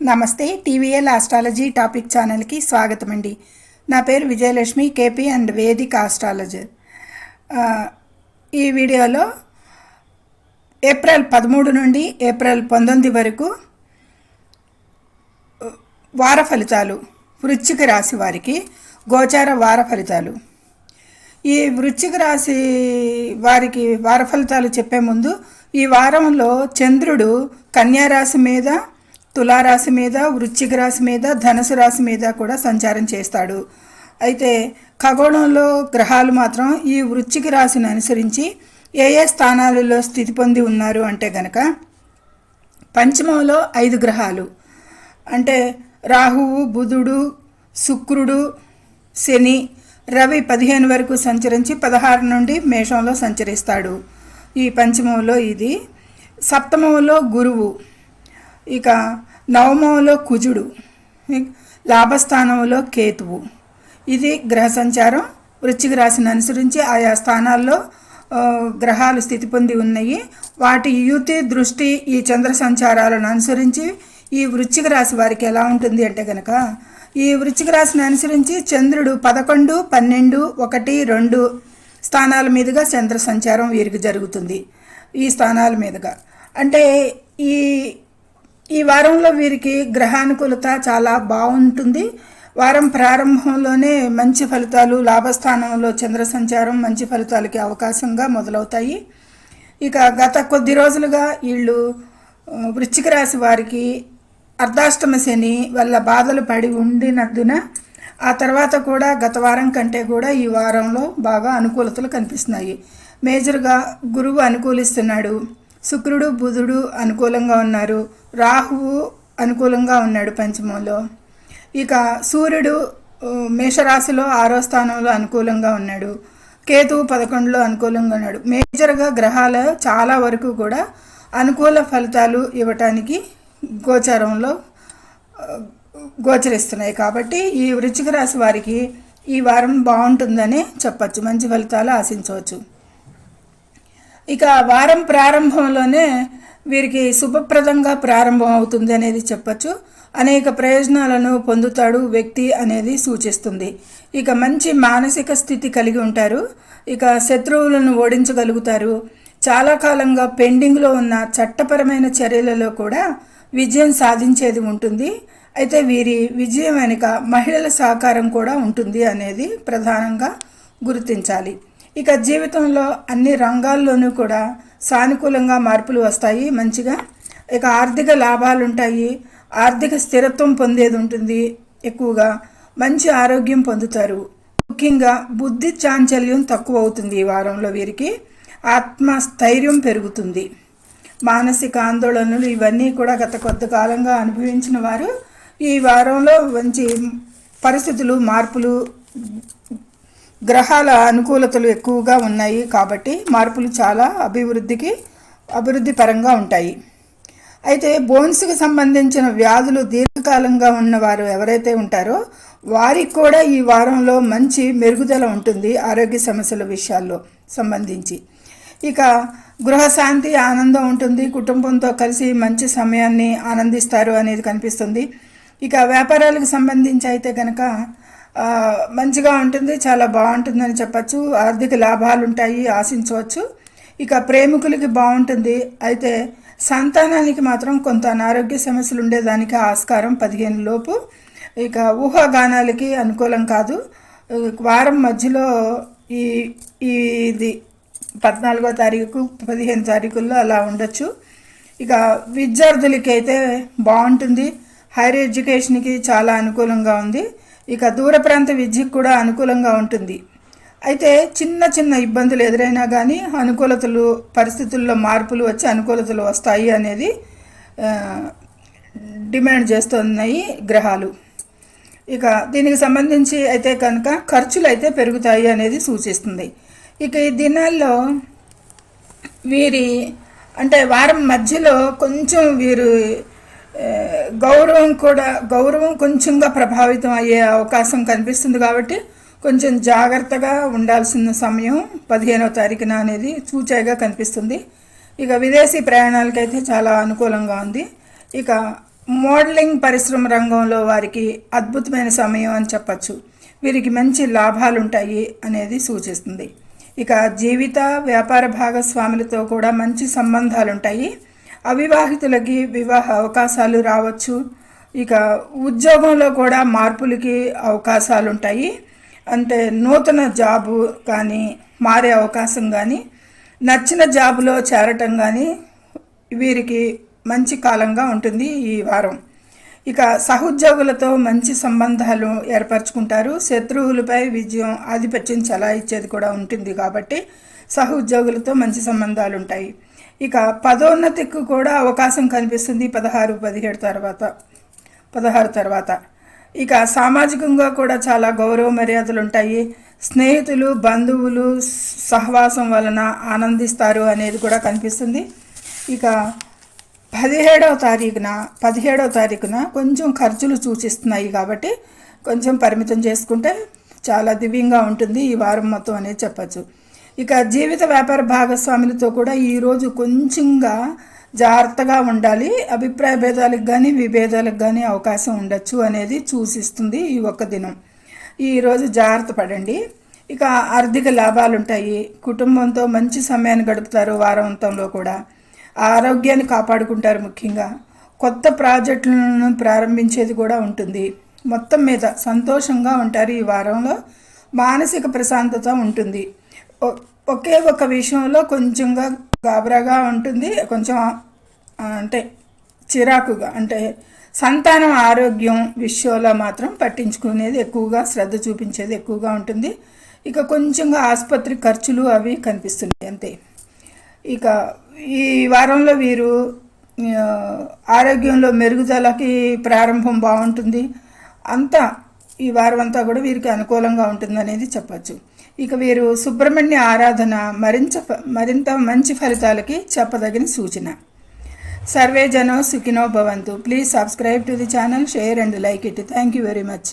నమస్తే TVL astrology topic ఛానల్కి స్వాగతం అండి నా పేరు Vijayalakshmi KP and Vedic astrologer. ఈ వీడియోలో ఏప్రిల్ పదమూడు నుండి ఏప్రిల్ పంతొమ్మిది వరకు వార ఫలితాలు వృశ్చిక రాశి వారికి గోచార వార ఫలితాలు. ఈ వృశ్చిక రాశి వారికి వార ఫలితాలు చెప్పే ముందు ఈ వారంలో చంద్రుడు కన్యారాశి మీద తులారాశి మీద వృశ్చిక రాశి మీద ధనుసు రాశి మీద కూడా సంచారం చేస్తాడు. అయితే ఖగోళంలో గ్రహాలు మాత్రం ఈ వృశ్చిక రాశిని అనుసరించి ఏ ఏ స్థానాలలో స్థితి పొంది ఉన్నారు అంటే గనక పంచమంలో ఐదు గ్రహాలు. అంటే రాహువు బుధుడు శుక్రుడు శని రవి పదిహేను వరకు సంచరించి పదహారు నుండి మేషంలో సంచరిస్తాడు. ఈ పంచమంలో ఇది. సప్తమంలో గురువు. ఇక నవమంలో కుజుడు లాభస్థానంలో కేతువు. ఇది గ్రహ సంచారం. వృశ్చిక రాశిని అనుసరించి ఆయా స్థానాల్లో గ్రహాలు స్థితి పొంది ఉన్నాయి. వాటి యుతి దృష్టి ఈ చంద్ర సంచారాలను అనుసరించి ఈ వృశ్చిక రాశి వారికి ఎలా ఉంటుంది అంటే కనుక ఈ వృశ్చిక రాశిని అనుసరించి చంద్రుడు పదకొండు పన్నెండు ఒకటి రెండు స్థానాల మీదుగా చంద్ర సంచారం వీరికి జరుగుతుంది. ఈ స్థానాల మీదుగా. అంటే ఈ ఈ వారంలో వీరికి గ్రహానుకూలత చాలా బాగుంటుంది. వారం ప్రారంభంలోనే మంచి ఫలితాలు లాభస్థానంలో చంద్ర సంచారం మంచి ఫలితాలకి అవకాశంగా మొదలవుతాయి. ఇక గత కొద్ది రోజులుగా వీళ్ళు వృశ్చిక రాశి వారికి అర్ధాష్టమ శని వల్ల బాధలు పడి ఉండినందున ఆ తర్వాత కూడా గత వారం కంటే కూడా ఈ వారంలో బాగా అనుకూలతలు కనిపిస్తున్నాయి. మేజర్గా గురువు అనుకూలిస్తున్నాడు. శుక్రుడు బుధుడు అనుకూలంగా ఉన్నారు. రాహువు అనుకూలంగా ఉన్నాడు పంచమంలో. ఇక సూర్యుడు మేషరాశిలో ఆరో స్థానంలో అనుకూలంగా ఉన్నాడు. కేతువు పదకొండులో అనుకూలంగా ఉన్నాడు. మేజర్గా గ్రహాలు చాలా వరకు కూడా అనుకూల ఫలితాలు ఇవ్వటానికి గోచారంలో గోచరిస్తున్నాయి. కాబట్టి ఈ వృచ్చిక రాశి వారికి ఈ వారం బాగుంటుందని చెప్పచ్చు. మంచి ఫలితాలు ఆశించవచ్చు. ఇక వారం ప్రారంభంలోనే వీరికి శుభప్రదంగా ప్రారంభం అవుతుంది అనేది చెప్పచ్చు. అనేక ప్రయోజనాలను పొందుతాడు వ్యక్తి అనేది సూచిస్తుంది. ఇక మంచి మానసిక స్థితి కలిగి ఉంటారు. ఇక శత్రువులను ఓడించగలుగుతారు. చాలా కాలంగా పెండింగ్లో ఉన్న చట్టపరమైన చర్యలలో కూడా విజయం సాధించేది ఉంటుంది. అయితే వీరి విజయం వెనుక మహిళల సహకారం కూడా ఉంటుంది అనేది ప్రధానంగా గుర్తించాలి. ఇక జీవితంలో అన్ని రంగాల్లోనూ కూడా సానుకూలంగా మార్పులు వస్తాయి మంచిగా. ఇక ఆర్థిక లాభాలు ఉంటాయి ఆర్థిక స్థిరత్వం పొందేది ఉంటుంది ఎక్కువగా. మంచి ఆరోగ్యం పొందుతారు. ముఖ్యంగా బుద్ధి చాంచల్యం తక్కువ అవుతుంది ఈ వారంలో వీరికి. ఆత్మస్థైర్యం పెరుగుతుంది. మానసిక ఆందోళనలు ఇవన్నీ కూడా గత కొద్ది కాలంగా అనుభవించిన వారు. ఈ వారంలో మంచి పరిస్థితులు మార్పులు గ్రహాల అనుకూలతలు ఎక్కువగా ఉన్నాయి కాబట్టి మార్పులు చాలా అభివృద్ధికి అభివృద్ధి పరంగా ఉంటాయి. అయితే బోన్స్కి సంబంధించిన వ్యాధులు దీర్ఘకాలంగా ఉన్నవారు ఎవరైతే ఉంటారో వారికి కూడా ఈ వారంలో మంచి మెరుగుదల ఉంటుంది ఆరోగ్య సమస్యల విషయాల్లో సంబంధించి. ఇక గృహశాంతి ఆనందం ఉంటుంది కుటుంబంతో కలిసి మంచి సమయాన్ని ఆనందిస్తారు అనేది కనిపిస్తుంది. ఇక వ్యాపారాలకు సంబంధించి అయితే కనుక మంచిగా ఉంటుంది చాలా బాగుంటుందని చెప్పచ్చు. ఆర్థిక లాభాలు ఉంటాయి ఆశించవచ్చు. ఇక ప్రేమికులకి బాగుంటుంది. అయితే సంతానానికి మాత్రం కొంత అనారోగ్య సమస్యలు ఉండేదానికి ఆస్కారం పదిహేను లోపు. ఇక ఊహాగానాలకి అనుకూలం కాదు. వారం మధ్యలో ఈ ఇది పద్నాలుగో తారీఖు పదిహేను తారీఖుల్లో అలా ఉండొచ్చు. ఇక విద్యార్థులకి అయితే బాగుంటుంది. హైయర్ ఎడ్యుకేషన్కి చాలా అనుకూలంగా ఉంది. ఇక దూర ప్రాంత విద్యకు కూడా అనుకూలంగా ఉంటుంది. అయితే చిన్న చిన్న ఇబ్బందులు ఎదురైనా కానీ అనుకూలతలు పరిస్థితుల్లో మార్పులు వచ్చి అనుకూలతలు వస్తాయి అనేది డిమాండ్ చేస్తున్నాయి గ్రహాలు. ఇక దీనికి సంబంధించి అయితే కనుక ఖర్చులు అయితే పెరుగుతాయి అనేది సూచిస్తుంది. ఇక ఈ దినాల్లో వీరి అంటే వారం మధ్యలో కొంచెం వీరు గౌరవం కూడా గౌరవం కొంచెంగా ప్రభావితం అయ్యే అవకాశం కనిపిస్తుంది కాబట్టి కొంచెం జాగ్రత్తగా ఉండాల్సిన సమయం పదిహేనవ తారీఖున అనేది సూచాయిగా కనిపిస్తుంది. ఇక విదేశీ ప్రయాణాలకైతే చాలా అనుకూలంగా ఉంది. ఇక మోడలింగ్ పరిశ్రమ రంగంలో వారికి అద్భుతమైన సమయం అని చెప్పచ్చు. వీరికి మంచి లాభాలు ఉంటాయి అనేది సూచిస్తుంది. ఇక జీవిత వ్యాపార భాగస్వాములతో కూడా మంచి సంబంధాలు ఉంటాయి. అవివాహితులకి వివాహ అవకాశాలు రావచ్చు. ఇక ఉద్యోగంలో కూడా మార్పులకి అవకాశాలు ఉంటాయి అంటే నూతన జాబు కానీ మారే అవకాశం కానీ నచ్చిన జాబులో చేరటం కానీ వీరికి మంచి కాలంగా ఉంటుంది ఈ వారం. ఇక సహోద్యోగులతో మంచి సంబంధాలు ఏర్పరచుకుంటారు. శత్రువులపై విజయం ఆధిపత్యం చలాయిచ్చేది కూడా ఉంటుంది కాబట్టి సహోద్యోగులతో మంచి సంబంధాలు ఉంటాయి ఇక పదోన్నతికి కూడా అవకాశం కనిపిస్తుంది పదహారు పదిహేడు తర్వాత పదహారు తర్వాత. ఇక సామాజికంగా కూడా చాలా గౌరవ మర్యాదలు ఉంటాయి. స్నేహితులు బంధువులు సహవాసం వలన ఆనందిస్తారు అనేది కూడా కనిపిస్తుంది. ఇక పదిహేడవ తారీఖున పదిహేడవ తారీఖున కొంచెం ఖర్చులు సూచిస్తున్నాయి కాబట్టి కొంచెం పరిమితం చేసుకుంటే చాలా దివ్యంగా ఉంటుంది ఈ వారం మొత్తం అనేది చెప్పచ్చు. ఇక జీవిత వ్యాపార భాగస్వాములతో కూడా ఈరోజు కొంచెంగా జాగ్రత్తగా ఉండాలి. అభిప్రాయ భేదాలకు కానీ విభేదాలకు కానీ అవకాశం ఉండొచ్చు అనేది సూచిస్తుంది ఈ ఒక్క దినం. ఈరోజు జాగ్రత్త పడండి. ఇక ఆర్థిక లాభాలు ఉంటాయి కుటుంబంతో మంచి సమయాన్ని గడుపుతారు వారాంతంలో కూడా. ఆరోగ్యాన్ని కాపాడుకుంటారు ముఖ్యంగా. కొత్త ప్రాజెక్టులను ప్రారంభించేది కూడా ఉంటుంది. మొత్తం మీద సంతోషంగా ఉంటారు ఈ వారంలో. మానసిక ప్రశాంతత ఉంటుంది. ఒకే ఒక విషయంలో కొంచెంగా గాబరాగా ఉంటుంది. కొంచెం అంటే చిరాకుగా అంటే సంతానం ఆరోగ్యం విషయంలో మాత్రం పట్టించుకునేది ఎక్కువగా శ్రద్ధ చూపించేది ఎక్కువగా ఉంటుంది. ఇక కొంచెంగా ఆసుపత్రి ఖర్చులు అవి కనిపిస్తున్నాయి అంతే. ఇక ఈ వారంలో వీరు ఆరోగ్యంలో మెరుగుదలకి ప్రారంభం బాగుంటుంది. అంతా ఈ వారం అంతా కూడా వీరికి అనుకూలంగా ఉంటుందనేది చెప్పచ్చు. ఇక వీరు సుబ్రహ్మణ్య ఆరాధన మరింత మరింత మంచి ఫలితాలకి చెప్పదగిన సూచన. సర్వే జనో సుఖినో భవంతు. Please subscribe to the channel share and like it. Thank you very much